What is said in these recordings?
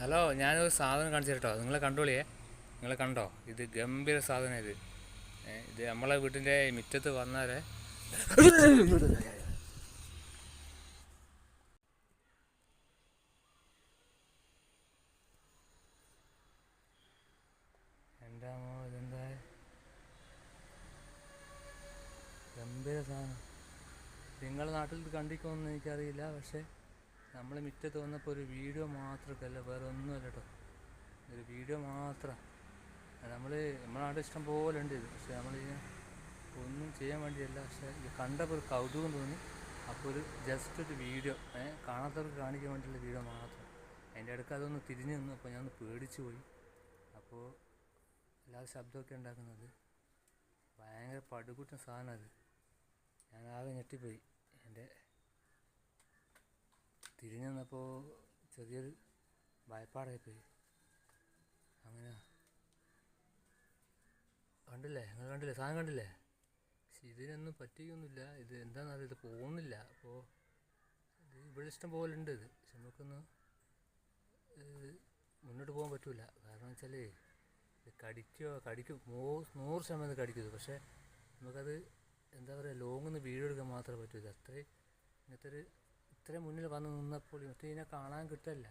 Hello ഞാനൊരു സാധനം കാണിച്ചു കേട്ടോ നിങ്ങളെ കണ്ടോളിയേ. നിങ്ങൾ കണ്ടോ? ഇത് ഗംഭീര സാധനം ഇത്. ഇത് നമ്മളെ വീട്ടിന്റെ മുറ്റത്ത് വന്നാലേ. എന്താ ഇതെന്താ? ഗംഭീര സാധനം. നിങ്ങളുടെ നാട്ടിൽ ഇത് കണ്ടിക്കോന്ന് എനിക്കറിയില്ല പക്ഷേ നമ്മൾ മുറ്റത്ത് വന്നപ്പോൾ ഒരു വീഡിയോ മാത്രമല്ല വേറെ ഒന്നുമല്ല കേട്ടോ ഒരു വീഡിയോ മാത്രം. നമ്മൾ നമ്മളാണ്ട് ഇഷ്ടം പോലെ ഉണ്ട് ഇത്. പക്ഷെ നമ്മൾ ഒന്നും ചെയ്യാൻ വേണ്ടിയല്ല. പക്ഷേ ഇത് കണ്ടപ്പോൾ ഒരു കൗതുകം തോന്നി. അപ്പോൾ ഒരു ജസ്റ്റ് ഒരു വീഡിയോ കാണാത്തവർക്ക് കാണിക്കാൻ വേണ്ടിയുള്ള വീഡിയോ മാത്രം. അതിന്റെ ഇടയ്ക്ക് അതൊന്ന് തിരിഞ്ഞു നിന്നു. അപ്പോൾ ഞാൻ ഒന്ന് പേടിച്ചു പോയി. അപ്പോൾ എല്ലാവരും ശബ്ദമൊക്കെ ഉണ്ടാക്കുന്നത് ഭയങ്കര പടുകുട്ടൻ സാധനം അത് ഞാൻ ആകെ ഞെട്ടിപ്പോയി. എന്റെ തിരിഞ്ഞു നിന്നപ്പോൾ ചെറിയൊരു ഭയപ്പാടായി പോയി അങ്ങനെ. കണ്ടില്ലേ? നിങ്ങൾ കണ്ടില്ലേ? സാധനം കണ്ടില്ലേ? ഇതിനൊന്നും പറ്റിയൊന്നുമില്ല. ഇത് എന്താണെന്നറിയില്ല. ഇത് പോകുന്നില്ല. അപ്പോൾ ഇത് ഇവിടെ ഇഷ്ടം പോലെ ഉണ്ട് ഇത്. പക്ഷെ നമുക്കൊന്ന് മുന്നോട്ട് പോകാൻ പറ്റില്ല കാരണം വെച്ചാൽ ഇത് കടിക്കോ കടിക്കും. നൂ നൂറ് ശതമാനം കടിക്കുന്നത് കടിക്കും പക്ഷേ നമുക്കത് എന്താ പറയുക ലോങ്ങിൽ നിന്ന് വീഡിയോ എടുക്കാൻ മാത്രമേ പറ്റൂ ഇത്. അത്രയും ഇങ്ങനത്തെ ഒരു ഇത്രയും മുന്നിൽ വന്ന് നിന്നപ്പോൾ ഇതിനെ കാണാൻ കിട്ടില്ല.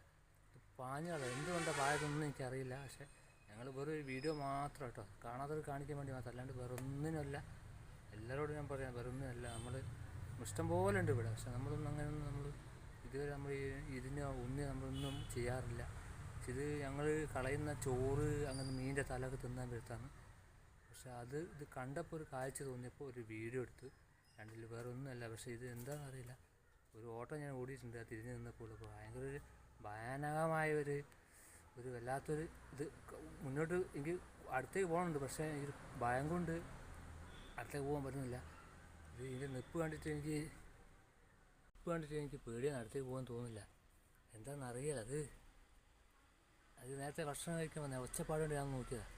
ഇത് പാഞ്ഞാളോ എന്തുകൊണ്ടാണ് പായതൊന്നും എനിക്കറിയില്ല. പക്ഷെ ഞങ്ങൾ വെറും ഒരു വീഡിയോ മാത്രം കേട്ടോ. കാണാത്തവർ കാണിക്കാൻ വേണ്ടി മാത്രം. അല്ലാണ്ട് വെറൊന്നിനല്ല എല്ലാവരോടും ഞാൻ പറയാം വേറെ ഒന്നിനല്ല നമ്മൾ ഇഷ്ടം പോലെ ഉണ്ട് ഇവിടെ. പക്ഷെ നമ്മളൊന്നും അങ്ങനെയൊന്നും നമ്മൾ ഇതുവരെ നമ്മൾ ഇതിന് ഒന്നും നമ്മളൊന്നും ചെയ്യാറില്ല. പക്ഷെ ഇത് ഞങ്ങൾ കളയുന്ന ചോറ് അങ്ങനെ മീനിന്റെ തലയൊക്കെ തിന്നാൻ വരുത്താണ്. പക്ഷെ അത് ഇത് കണ്ടപ്പോൾ ഒരു കാഴ്ച തോന്നിയപ്പോൾ ഒരു വീഡിയോ എടുത്ത് കണ്ടില്ല വേറെ ഒന്നുമല്ല പക്ഷേ ഇത് എന്താണെന്ന് അറിയില്ല ഒരു ഓട്ടോ ഞാൻ ഓടിയിട്ടുണ്ട്. തിരിഞ്ഞ് നിന്നപ്പോൾ ഭയങ്കര ഒരു ഭയാനകമായ ഒരു ഒരു വല്ലാത്തൊരു ഇത്. മുന്നോട്ട് എനിക്ക് അടുത്തേക്ക് പോകണുണ്ട്. പക്ഷേ എനിക്ക് ഭയം കൊണ്ട് അടുത്തേക്ക് പോകാൻ പറ്റുന്നില്ല. ഇത് ഇതിന്റെ നിപ്പ് കണ്ടിട്ട് എനിക്ക് നിപ്പ് കണ്ടിട്ട് എനിക്ക് പേടിയാണ് അടുത്തേക്ക് പോകാൻ തോന്നുന്നില്ല. എന്താണെന്ന് അറിയില്ല. അത് അത് നേരത്തെ ഭക്ഷണം കഴിക്കാൻ വന്ന. ഒച്ചപ്പാടുകൊണ്ട് ഞാൻ നോക്കിയതാണ്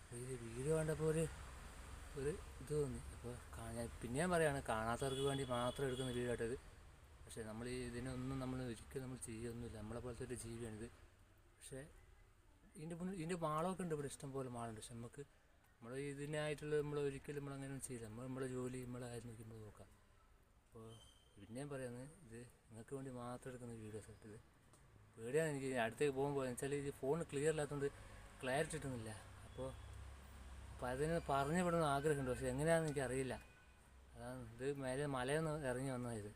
അപ്പോൾ ഇത് വീഡിയോ കണ്ടപ്പോൾ ഒരു ഒരു ഇത് തോന്നി. അപ്പോൾ കാണാൻ പിന്നെയും പറയുകയാണ് കാണാത്തവർക്ക് വേണ്ടി മാത്രം എടുക്കുന്ന വീഡിയോ ആയിട്ടത്. പക്ഷേ നമ്മൾ ഇതിനൊന്നും നമ്മൾ ഒരിക്കലും നമ്മൾ ചെയ്യൊന്നുമില്ല. നമ്മളെ പോലത്തെ ഒരു ജീവിയാണിത്. പക്ഷേ ഇതിന്റെ മുന്നിൽ ഇതിന്റെ മാളമൊക്കെ ഉണ്ട് ഇവിടെ ഇഷ്ടം പോലെ മാളുണ്ട്. പക്ഷെ നമുക്ക് നമ്മൾ ഇതിനായിട്ടുള്ള നമ്മൾ ഒരിക്കലും നമ്മൾ അങ്ങനെ ചെയ്യില്ല. നമ്മൾ നമ്മുടെ ജോലി നമ്മളെ കാര്യം നോക്കുമ്പോൾ നോക്കാം. അപ്പോൾ പിന്നെയും പറയുന്നത് ഇത് നിങ്ങൾക്ക് വേണ്ടി മാത്രം എടുക്കുന്ന വീഡിയോസ് ഇത് പേടിയാണ് എനിക്ക് അടുത്തേക്ക് പോകുമ്പോൾ വെച്ചാൽ ഇത് ഫോൺ ക്ലിയർ ഇല്ലാത്തതുകൊണ്ട് ക്ലാരിറ്റി കിട്ടുന്നില്ല. അപ്പോൾ അപ്പോൾ അതിന് പറഞ്ഞു വിടുന്ന ആഗ്രഹമുണ്ട്. പക്ഷെ എങ്ങനെയാണെന്ന് എനിക്കറിയില്ല. അതാണ് ഇത് മേലെ മലയിൽ ഇറങ്ങി വന്നതാണ് ഇത്.